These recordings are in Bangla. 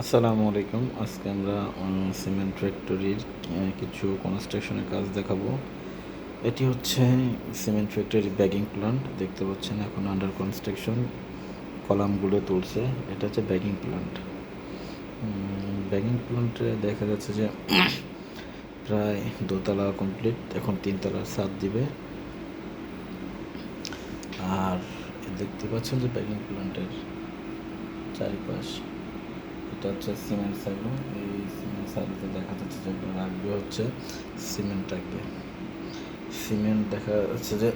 আসসালামু আলাইকুম। আজকে আমরা সিমেন্ট ফ্যাক্টরির কিছু কনস্ট্রাকশনের কাজ দেখাবো। এটি হচ্ছে সিমেন্ট ফ্যাক্টরির ব্যাগিং প্ল্যান্ট দেখতে পাচ্ছেন এখন আন্ডার কনস্ট্রাকশন কলামগুলো তুলছে। এটা হচ্ছে ব্যাগিং প্ল্যান্ট ব্যাগিং প্ল্যান্টে দেখা যাচ্ছে যে প্রায় দোতলা কমপ্লিট এখন তিনতলার ছাদ দিবে। আর দেখতে পাচ্ছেন যে ব্যাগিং প্ল্যান্টের চারিপাশ এটা হচ্ছে সিমেন্ট সাইলো এই সিমেন্ট সাইলোতে দেখা যাচ্ছে যে রাখবে হচ্ছে সিমেন্ট রাখবে সিমেন্ট দেখা যাচ্ছে যে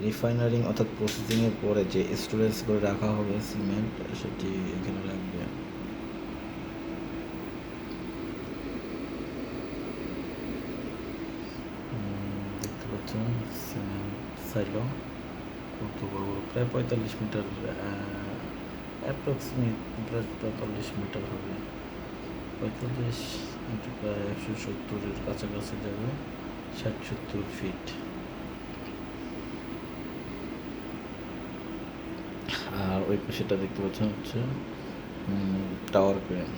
রিফাইনারিং অর্থাৎ প্রসেসিংয়ের পরে যে স্টোরেজ করে রাখা হবে সিমেন্ট সেটি এখানে উম, দেখতে পাচ্ছেন সিমেন্ট সাইলো কত বড় বড় প্রায় পঁয়তাল্লিশ মিটার অ্যাপ্রক্সিমেট পঁয়তাল্লিশ মিটার হবে। পঁয়তাল্লিশ প্রায় একশো সত্তরের কাছাকাছি যাবে, ষাট সত্তর ফিট আর ওই পাশেটা দেখতে পাচ্ছেন হচ্ছে টাওয়ার ক্রেন